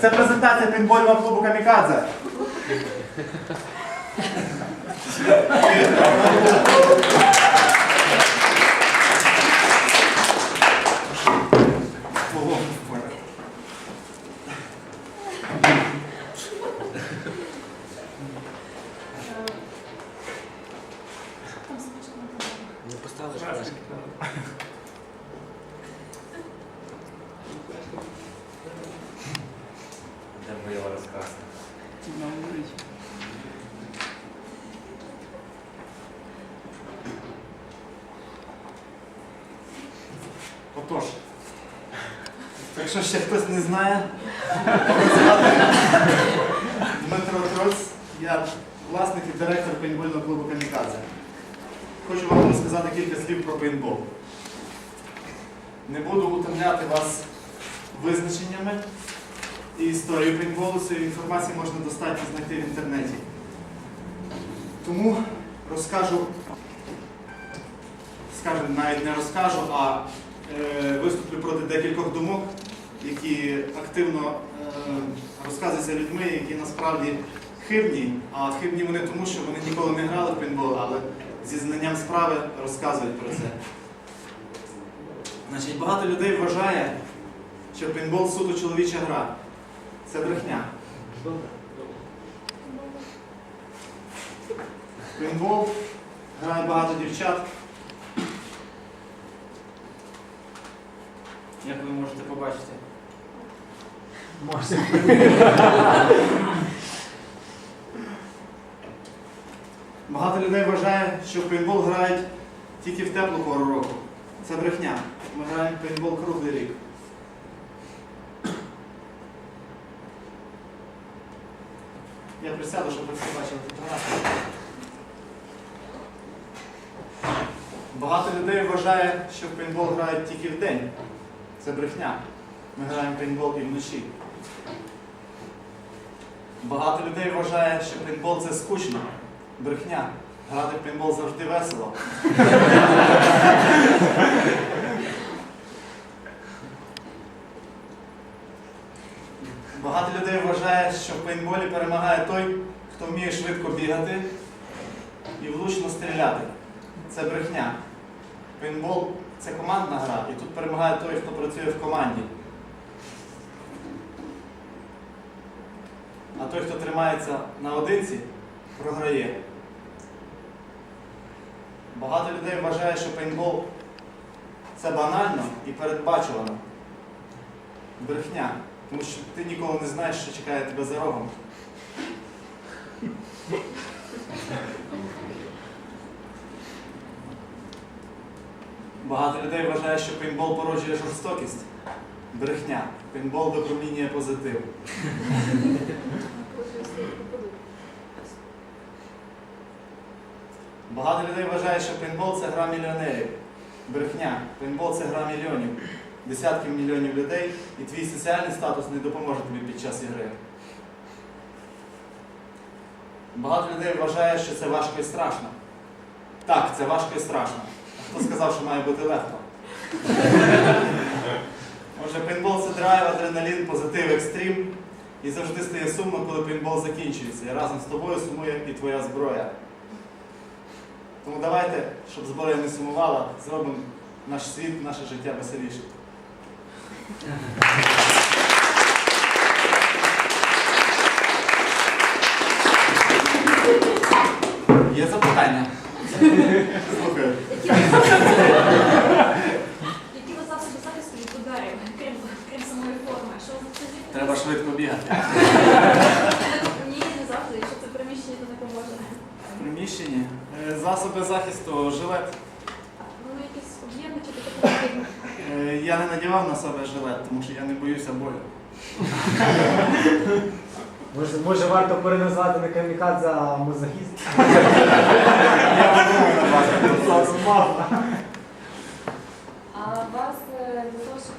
Це презентація пінбольного клубу Камікадзе. Не Де бойова розказка? Отож, якщо ще хтось не знає, мене звати Дмитро Троц, я власник і директор пейнтбольного клубу Камікадзе. Хочу вам розказати кілька слів про пейнтбол. Не буду утомляти вас визначеннями і історією пейнтболу. Цієї інформації можна достатньо знайти в інтернеті. Тому розкажу, скажу, навіть не розкажу, а е, виступлю проти декількох думок, які активно е, розказуються людьми, які насправді хибні, а хибні вони тому, що вони ніколи не грали в пейнтбол, але зі знанням справи розказують про це. Значить, багато людей вважає, що пейнтбол суто чоловіча гра. Це брехня. Пейнтбол грає багато дівчат. Як ви можете побачити? Багато людей вважає, що в пейнтбол грають тільки в теплу пору року. Це брехня. Ми граємо в пейнтбол круглий рік. Я присяду, щоб ви всі бачили фотографію. Багато людей вважає, що в пейнтбол грають тільки в день. Це брехня. Ми граємо пейнтбол і вночі. Багато людей вважає, що пейнтбол це скучно. Брехня. Грати в пейнтбол завжди весело. Багато людей вважає, що в пейнтболі перемагає той, хто вміє швидко бігати і влучно стріляти. Це брехня. Пейнтбол це командна гра, і тут перемагає той, хто працює в команді. А той, хто тримається наодинці, програє. Багато людей вважає, що пейнтбол це банально і передбачувано. Брехня. Тому що ти ніколи не знаєш, що чекає тебе за рогом. Багато людей вважає, що пейнтбол породжує жорстокість. Брехня. Пейнтбол випромінює позитив. Багато людей вважає, що пейнтбол це гра мільйонерів. Брехня. Пейнтбол це гра мільйонів. Десятків мільйонів людей, і твій соціальний статус не допоможе тобі під час ігри. Багато людей вважає, що це важко і страшно. Так, це важко і страшно. А хто сказав, що має бути легко? Може, пейнтбол це драйв, адреналін, позитив, екстрім. І завжди стає сумно, коли пейнтбол закінчується. І разом з тобою сумує і твоя зброя. Тому давайте, щоб зброя не сумувала, зробимо наш світ, наше життя веселішим. Є запитання? Слухаю. Які ви засоби захисту від ударів, крім, самої форми? Що це Треба швидко бігати. Ні, не завжди, якщо це приміщення, то не поможе. В приміщенні. Е, Засоби захисту, жилет. Ну, якісь об'ємні чи таке потрібно. Е, Я не надівав на себе жилет, тому що я не боюся болю. Може, може варто переназвати не камікадзе, а мозахіст? Я подумаю на вас. А у вас е, для того, щоб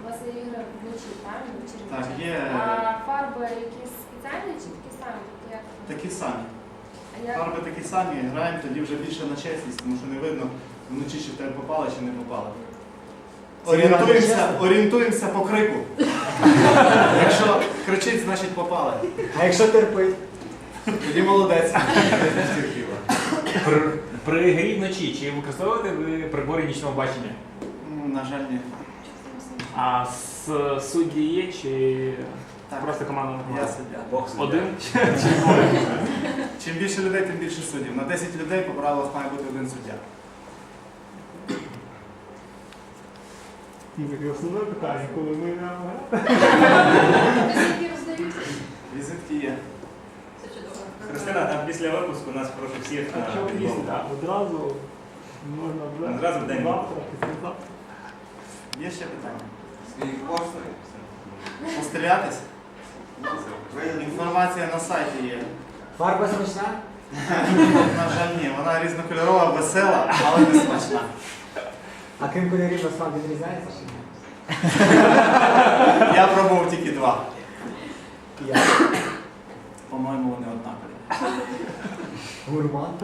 у вас є ігри вночі, правильно? Так, є А фарби якісь спеціальні чи такі самі? Як? такі самі. А як Фарби такі самі, граємо тоді вже більше на чесність, тому що не видно вночі, чи в тебе попали, чи не попали. Орієнтуємося, орієнтуємося по крику. Якщо кричить, значить попали. А якщо терпить? Тоді молодець. При, при грі вночі чи використовуєте ви прибори нічного бачення? Ну, На жаль, ні. А с, судді є чи Так. просто команда на Я суддя. Бог суддя. Один чи двоє? Чим більше людей, тим більше суддів. На 10 людей по правилах має бути один суддя. Основне питання, коли ми граємо. висновки роздають? Візитки є. Це чудово. Христина, там після випуску нас прошу всіх на футбол. одразу можна вже Одразу в день. завтра, післязавтра. Є ще питання? Скільки коштує? Пострілятись? Інформація на сайті є. Фарба смачна? На жаль, ні, вона різнокольорова, весела, але не смачна. А крім кольорів на смак відрізняється чи ні? Я пробував тільки два. Я. По-моєму, вони однакові. Гурман.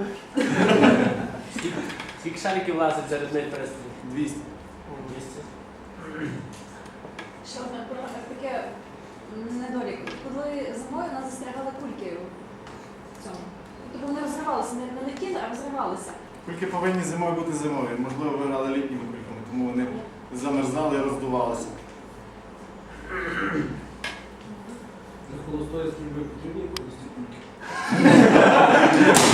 Скільки шариків влазить серед них перестрілів? 200. Ще одне про таке недолік. Коли зимою нас застрягали кульки в цьому. Тобто вони розривалися, не, не летіли, а розривалися. Кульки повинні зимою бути зимові. Можливо, ви грали літніми кульками, тому вони замерзали і роздувалися. Холостої стрільби потрібні кульки?